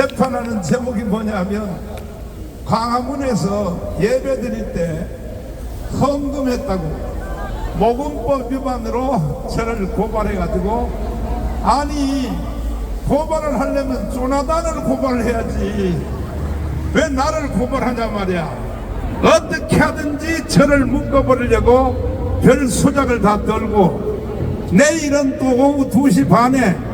재판하는 제목이 뭐냐면 광화문에서 예배 드릴 때 헌금했다고 모금법 위반으로 저를 고발해가지고 아니 고발을 하려면 조나단을 고발을 해야지. 왜 나를 고발하냐 말이야. 어떻게 하든지 저를 묶어버리려고 별 수작을 다 떨고 내일은 또 오후 2시 반에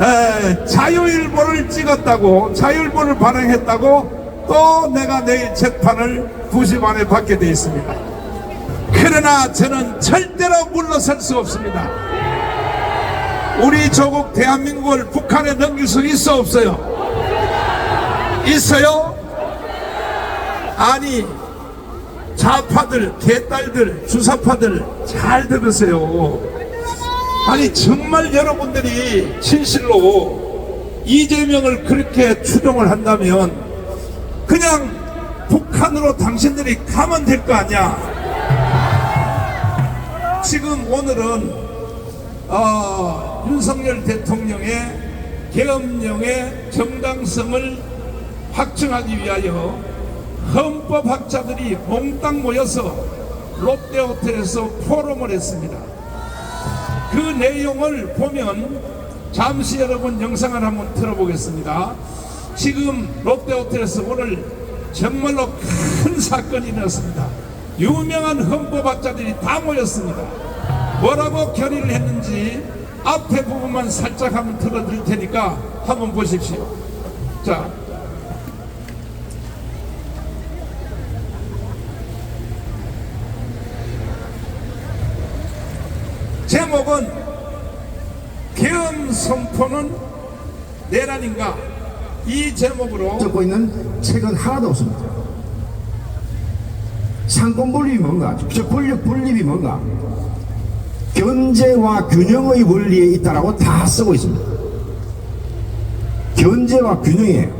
에, 자유일보를 찍었다고 자유일보를 발행했다고 또 내가 내일 재판을 2시 반에 받게 돼 있습니다. 그러나 저는 절대로 물러설 수 없습니다. 우리 조국 대한민국을 북한에 넘길 수 있어 없어요? 있어요? 아니 좌파들 개딸들 주사파들 잘 들으세요 아니 정말 여러분들이 진실로 이재명을 그렇게 추종을 한다면 그냥 북한으로 당신들이 가면 될 거 아니야 지금 오늘은 어, 윤석열 대통령의 계엄령의 정당성을 확증하기 위하여 헌법학자들이 몽땅 모여서 롯데호텔에서 포럼을 했습니다. 그 내용을 보면 잠시 여러분 영상을 한번 틀어보겠습니다. 지금 롯데호텔에서 오늘 정말로 큰 사건이 일어났습니다. 유명한 헌법학자들이 다 모였습니다. 뭐라고 결의를 했는지 앞에 부분만 살짝 한번 틀어드릴 테니까 한번 보십시오. 자, 제목은 계엄 선포는 내란인가 이 제목으로 적고 있는 책은 하나도 없습니다. 상권 분립이 뭔가, 즉 권력 분립이 뭔가, 견제와 균형의 원리에 있다라고 다 쓰고 있습니다. 견제와 균형이에요.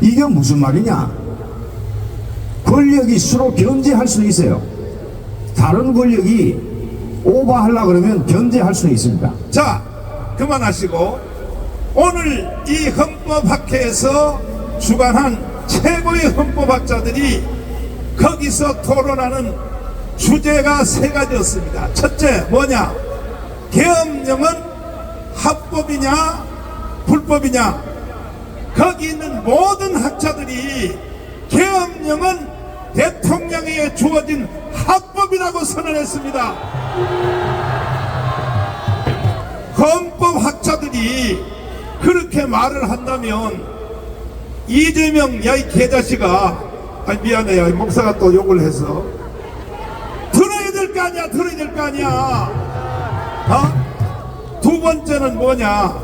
이게 무슨 말이냐? 권력이 서로 견제할 수 있어요. 다른 권력이 오버하려 그러면 견제할 수 있습니다. 자 그만하시고 오늘 이 헌법학회에서 주관한 최고의 헌법학자들이 거기서 토론하는 주제가 세 가지였습니다. 첫째 뭐냐? 계엄령은 합법이냐 불법이냐? 거기 있는 모든 학자들이 계엄령은 대통령에게 주어진 합 법이라고 선언했습니다. 헌법학자들이 그렇게 말을 한다면 이재명 야이 개자식아 아니 미안해요. 이 목사가 또 욕을 해서. 들어야 될 거 아니야 들어야 될 거 아니야. 어? 두 번째는 뭐냐?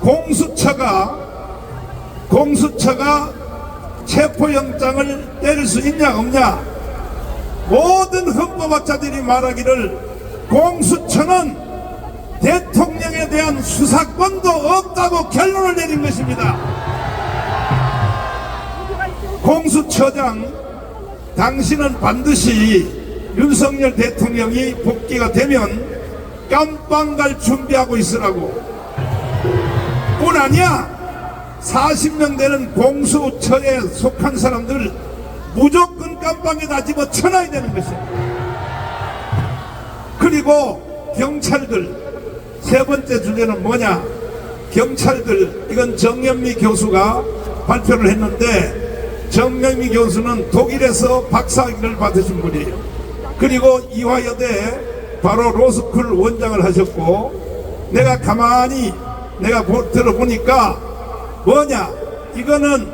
공수처가 공수처가 체포영장을 때릴 수 있냐 없냐 모든 헌법학자들이 말하기를 공수처는 대통령에 대한 수사권도 없다고 결론을 내린 것입니다. 공수처장, 당신은 반드시 윤석열 대통령이 복귀가 되면 깜빵 갈 준비하고 있으라고. 뿐 아니야. 40명 되는 공수처에 속한 사람들 무조건 깜빵에다 집어 쳐놔야 되는 것이야. 그리고 경찰들 세 번째 주제는 뭐냐? 경찰들 이건 정현미 교수가 발표를 했는데 정현미 교수는 독일에서 박사학위를 받으신 분이에요. 그리고 이화여대 바로 로스쿨 원장을 하셨고 내가 가만히 내가 보- 들어보니까 뭐냐? 이거는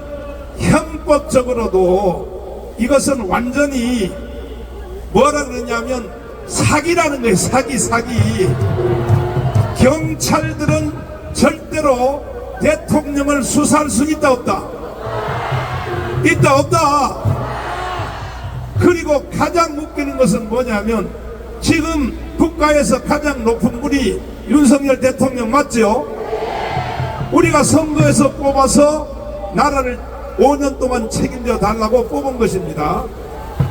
형법적으로도 이것은 완전히 뭐라 그러냐면 사기라는 거예요. 사기 사기. 경찰들은 절대로 대통령을 수사할 수 있다 없다 있다 없다 그리고 가장 웃기는 것은 뭐냐면 지금 국가에서 가장 높은 분이 윤석열 대통령 맞죠? 우리가 선거에서 뽑아서 나라를 5년 동안 책임져 달라고 뽑은 것입니다.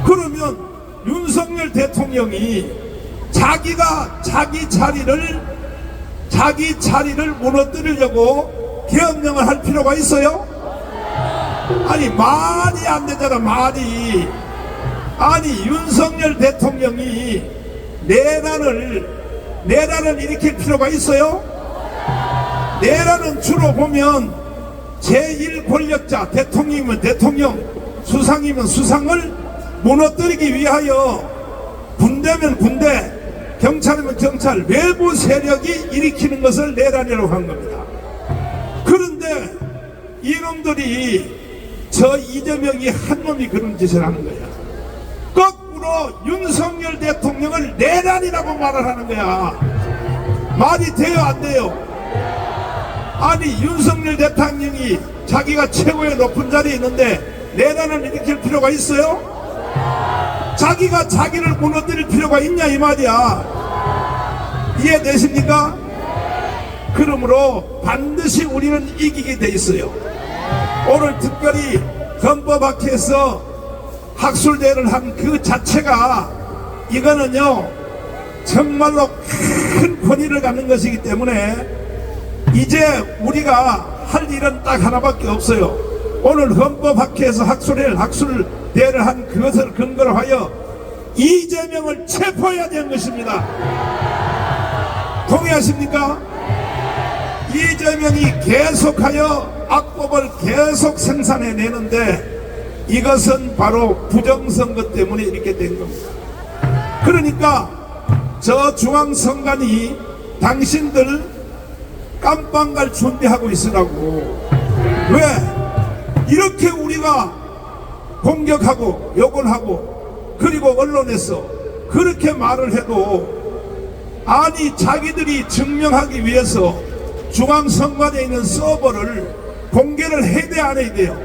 그러면 윤석열 대통령이 자기가 자기 자리를 자기 자리를 무너뜨리려고 계엄령을 할 필요가 있어요? 아니 말이 안 되잖아 말이 아니 윤석열 대통령이 내란을 내란을 일으킬 필요가 있어요? 내란은 주로 보면 제1 권력자 대통령이면 대통령 수상이면 수상을 무너뜨리기 위하여 군대면 군대 경찰이면 경찰 외부 세력이 일으키는 것을 내란이라고 한 겁니다. 그런데 이놈들이 저 이재명이 한 놈이 그런 짓을 하는 거야. 거꾸로 윤석열 대통령을 내란이라고 말을 하는 거야. 말이 돼요 안 돼요 아니 윤석열 대통령이 자기가 최고의 높은 자리에 있는데 내란을 일으킬 필요가 있어요? 자기가 자기를 무너뜨릴 필요가 있냐 이 말이야 이해되십니까? 그러므로 반드시 우리는 이기게 돼 있어요 오늘 특별히 헌법학회에서 학술대회를 한 그 자체가 이거는요 정말로 큰 권위를 갖는 것이기 때문에 이제 우리가 할 일은 딱 하나밖에 없어요. 오늘 헌법학회에서 학술을 학술 대회를 한 그것을 근거로 하여 이재명을 체포해야 되는 것입니다. 동의하십니까? 이재명이 계속하여 악법을 계속 생산해 내는데 이것은 바로 부정선거 때문에 이렇게 된 겁니다. 그러니까 저 중앙선관위 당신들 깜빵 갈 준비하고 있으라고. 왜? 이렇게 우리가 공격하고 욕을 하고 그리고 언론에서 그렇게 말을 해도 아니 자기들이 증명하기 위해서 중앙선관에 있는 서버를 공개를 돼안 해야 돼요?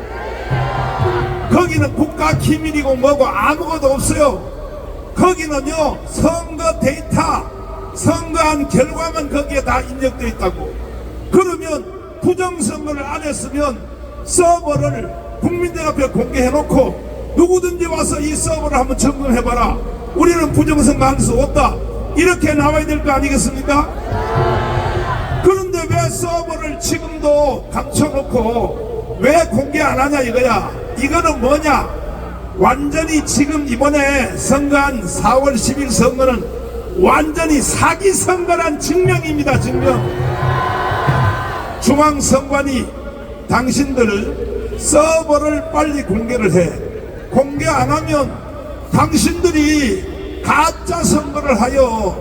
거기는 국가 기밀이고 뭐고 아무것도 없어요. 거기는요 선거 데이터 선거한 결과만 거기에 다 입력되어 있다고 그러면 부정선거를 안 했으면 서버를 국민들 앞에 공개해 놓고 누구든지 와서 이 서버를 한번 점검해봐라. 우리는 부정선거 할수 없다. 이렇게 나와야 될 거 아니겠습니까? 그런데 왜 서버를 지금도 감춰놓고 왜 공개 안 하냐 이거야. 이거는 뭐냐? 완전히 지금 이번에 선거한 4월 10일 선거는 완전히 사기 선거란 증명입니다 증명 중앙선관위 당신들 서버를 빨리 공개를 해. 공개 안 하면 당신들이 가짜 선거를 하여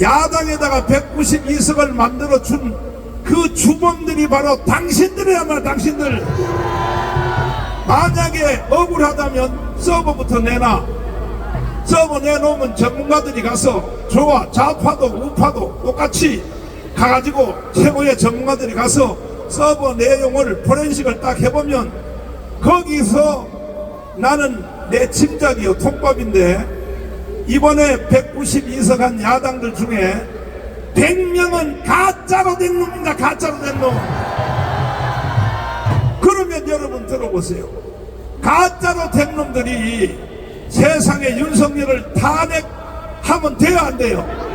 야당에다가 192석을 만들어 준 그 주범들이 바로 당신들이야말로 당신들. 만약에 억울하다면 서버부터 내놔. 서버 내놓으면 전문가들이 가서 좋아 좌파도 우파도 똑같이 가가지고 최고의 전문가들이 가서 서버 내용을 포렌식을 딱 해보면 거기서 나는 내 짐작이요 통밥인데 이번에 192석 한 야당들 중에 100명은 가짜로 된 놈입니다 가짜로 된놈. 그러면 여러분 들어보세요. 가짜로 된 놈들이 세상에 윤석열을 탄핵하면 돼요 안 돼요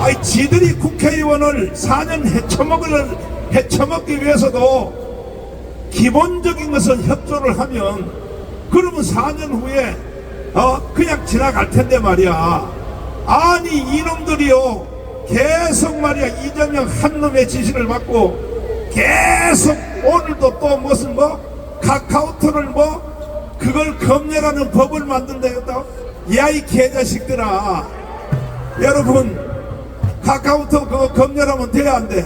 아이 지들이 국회의원을 4년 해쳐먹을 해쳐먹기 위해서도 기본적인 것은 협조를 하면 그러면 4년 후에 어 그냥 지나갈 텐데 말이야. 아니 이놈들이요. 계속 말이야. 이재명 한 놈의 지시를 받고 계속 오늘도 또 무슨 뭐 카카오톡을 뭐 그걸 검열하는 법을 만든다겠다. 야이 개자식들아 여러분 카카오톡 그거 검열하면 돼야 안 돼?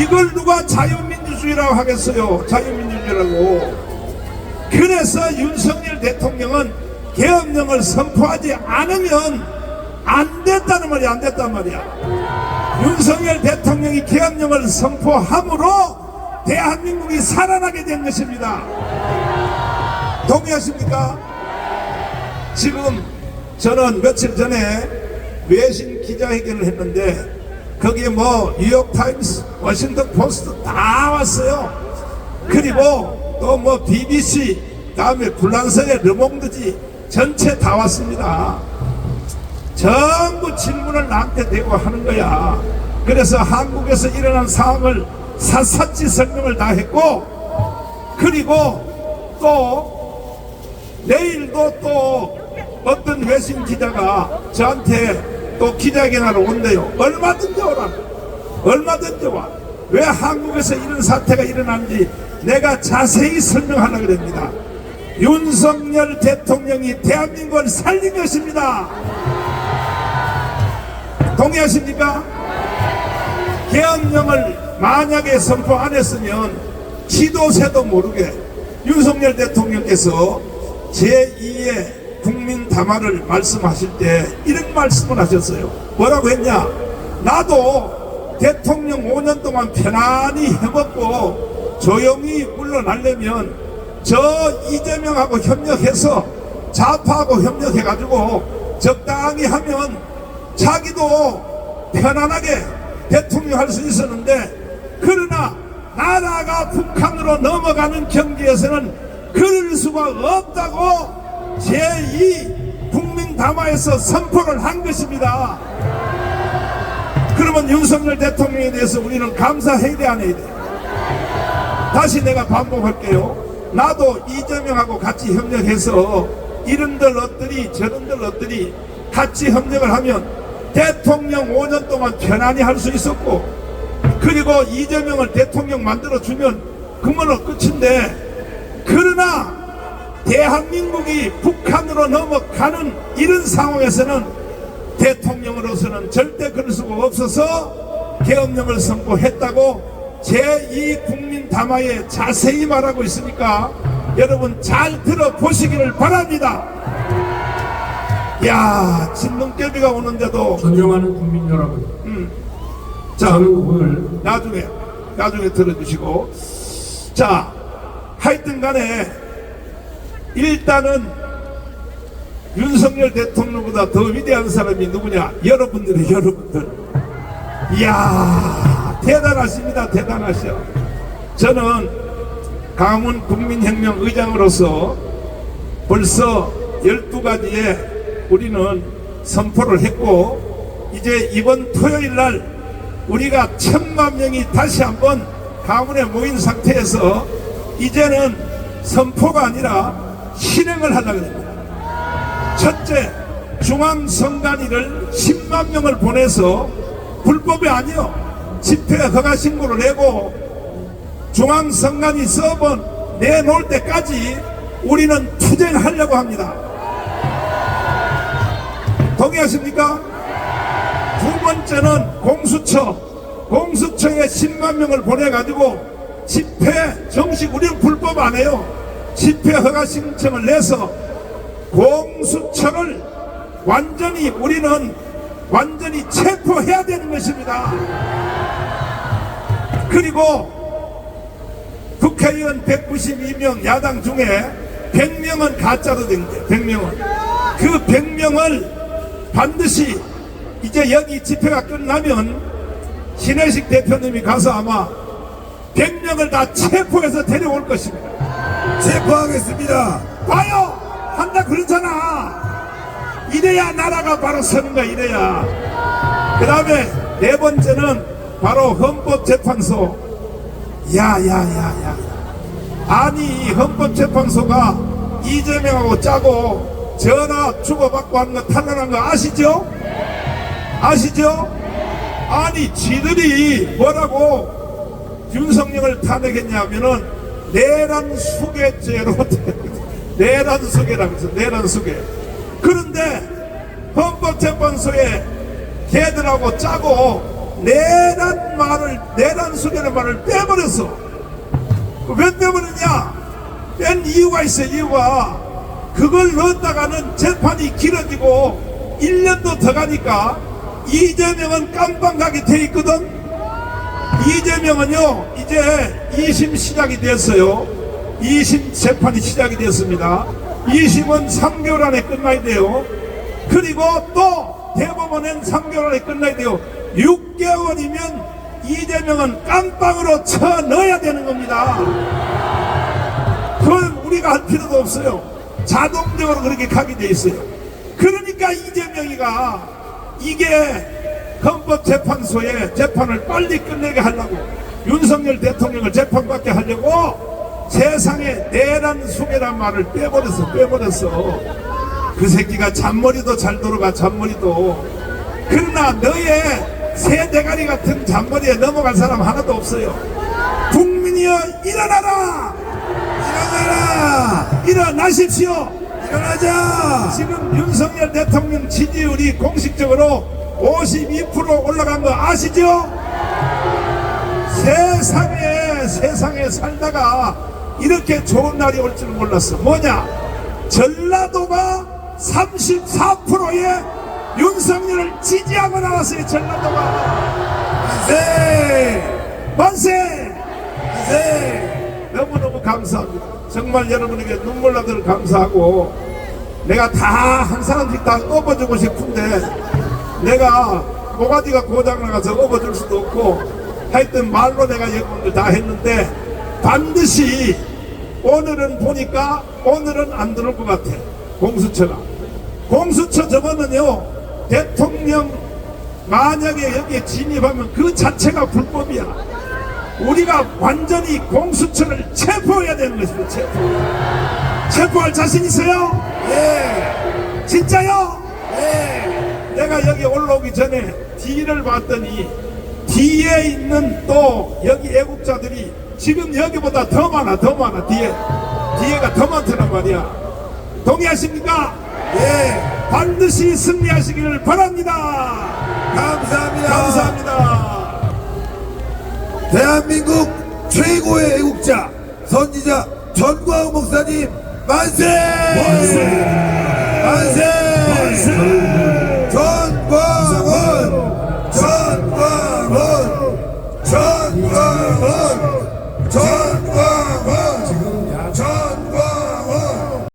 이걸 누가 자유민주주의라고 하겠어요 자유민주주의라고 그래서 윤석열 대통령은 계엄령을 선포하지 않으면 안 됐다는 말이야 안 됐단 말이야 윤석열 대통령이 계엄령을 선포함으로 대한민국이 살아나게 된 것입니다 동의하십니까? 지금 저는 며칠 전에 외신 기자회견을 했는데 거기에 뭐 뉴욕타임스, 워싱턴 포스트 다 왔어요. 그리고 또 뭐 BBC, 다음에 불란서의 르몽드지 전체 다 왔습니다. 전부 질문을 나한테 대고 하는 거야. 그래서 한국에서 일어난 상황을 샅샅이 설명을 다 했고 그리고 또 내일도 또 어떤 외신 기자가 저한테 또 기자회견하러 온대요. 얼마든지 오라. 얼마든지 와. 왜 한국에서 이런 사태가 일어나는지 내가 자세히 설명하려고 합니다. 윤석열 대통령이 대한민국을 살린 것입니다. 동의하십니까? 계엄령을 만약에 선포 안 했으면 지도새도 모르게 윤석열 대통령께서 제2의 국민 담화를 말씀하실 때 이런 말씀을 하셨어요. 뭐라고 했냐? 나도 대통령 5년 동안 편안히 해먹고 조용히 물러나려면 저 이재명하고 협력해서 좌파하고 협력해가지고 적당히 하면 자기도 편안하게 대통령 할 수 있었는데 그러나 나라가 북한으로 넘어가는 경기에서는 그럴 수가 없다고 제2 국민 담화에서 선포를 한 것입니다. 그러면 윤석열 대통령에 대해서 우리는 감사해야 돼, 안 해야 돼? 다시 내가 반복할게요. 나도 이재명하고 같이 협력해서 이른들 것들이 저른들 것들이 같이 협력을 하면 대통령 5년 동안 편안히 할 수 있었고 그리고 이재명을 대통령 만들어 주면 그거는 끝인데 그러나 대한민국이 북한으로 넘어가는 이런 상황에서는 대통령으로서는 절대 그럴 수가 없어서 계엄령을 선포했다고 제2 국민 담화에 자세히 말하고 있으니까 여러분 잘 들어보시기를 바랍니다. 야 진눈깨비가 오는데도 존경하는 국민 여러분, 자 저는 오늘 나중에 나중에 들어주시고. 자 하여튼 간에 일단은 윤석열 대통령보다 더 위대한 사람이 누구냐? 여러분들이 여러분들. 이야 대단하십니다 대단하셔. 저는 강원 국민혁명 의장으로서 벌써 12가지에 우리는 선포를 했고 이제 이번 토요일 날 우리가 천만 명이 다시 한번 가문에 모인 상태에서 이제는 선포가 아니라 실행을 하려고 합니다. 첫째, 중앙선관위를 10만 명을 보내서 불법이 아니요. 집회 허가 신고를 내고 중앙선관위 서버 내놓을 때까지 우리는 투쟁하려고 합니다. 동의하십니까? 두 번째는 공수처. 공수처에 10만 명을 보내가지고 집회 정식 우리는 불법 안 해요. 집회 허가 신청을 내서 공수처를 완전히 우리는 완전히 체포해야 되는 것입니다. 그리고 국회의원 192명 야당 중에 100명은 가짜로 된 거예요. 100명은. 그 100명을 반드시 이제 여기 집회가 끝나면 신혜식 대표님이 가서 아마 100명을 다 체포해서 데려올 것입니다. 체포하겠습니다. 봐요! 한다 그렇잖아! 이래야 나라가 바로 서는 거야, 이래야. 그 다음에 네 번째는 바로 헌법재판소. 야, 야, 야, 야. 아니, 헌법재판소가 이재명하고 짜고 전화 주고받고 하는 거 탄핵한 거 아시죠? 아시죠? 아니, 지들이 뭐라고 윤석열을 탄핵했냐면은 내란 수괴죄로 내란 수괴라고 해서 내란 수괴. 그런데 헌법재판소에 걔들하고 짜고 내란 말을 내란 수괴라는 말을 빼버렸어. 왜 빼버렸냐? 뺀 이유가 있어 이유가 그걸 넣었다가는 재판이 길어지고 1년도 더 가니까 이재명은 깜빵 가게 돼 있거든. 이재명은요 이제 2심 시작이 됐어요. 2심 재판이 시작이 됐습니다. 2심은 3개월 안에 끝나야 돼요. 그리고 또 대법원은 3개월 안에 끝나야 돼요. 6개월이면 이재명은 깜빵으로 쳐 넣어야 되는 겁니다. 그건 우리가 할 필요도 없어요. 자동적으로 그렇게 가게 돼 있어요. 그러니까 이재명이가 이게 헌법재판소에 재판을 빨리 끝내게 하려고 윤석열 대통령을 재판받게 하려고 세상에 내란 숙이란 말을 빼버렸어 빼버렸어 그 새끼가 잔머리도 잘 돌아가 잔머리도 그러나 너의 새 대가리 같은 잔머리에 넘어간 사람 하나도 없어요 국민이여 일어나라 일어나라! 일어나십시오 일어나자! 지금 윤석열 대통령 지지율이 공식적으로 52% 올라간 거 아시죠? 세상에 세상에 살다가 이렇게 좋은 날이 올줄 몰랐어. 뭐냐? 전라도가 34%의 윤석열을 지지하고 나왔어요. 전라도가 만세! 만세! 만세! 너무너무 감사합니다. 정말 여러분에게 눈물 나도록 감사하고 내가 다 한 사람씩 다 업어주고 싶은데 내가 모가지가 고장나가서 업어줄 수도 없고 하여튼 말로 내가 여러분들 다 했는데 반드시 오늘은 보니까 오늘은 안 들어올 것 같아 공수처가 공수처 저거는요 대통령 만약에 여기에 진입하면 그 자체가 불법이야 우리가 완전히 공수처를 체포해야 되는 것입니다. 체포. 체포할 자신 있어요? 예! 진짜요? 예! 내가 여기 올라오기 전에 뒤를 봤더니 뒤에 있는 또 여기 애국자들이 지금 여기보다 더 많아, 더 많아, 뒤에. 뒤에가 더 많다는 말이야. 동의하십니까? 예! 반드시 승리하시기를 바랍니다. 감사합니다! 감사합니다. 대한민국 최고의 애국자, 선지자 전광훈 목사님, 만세! 만세! 만세! Lord.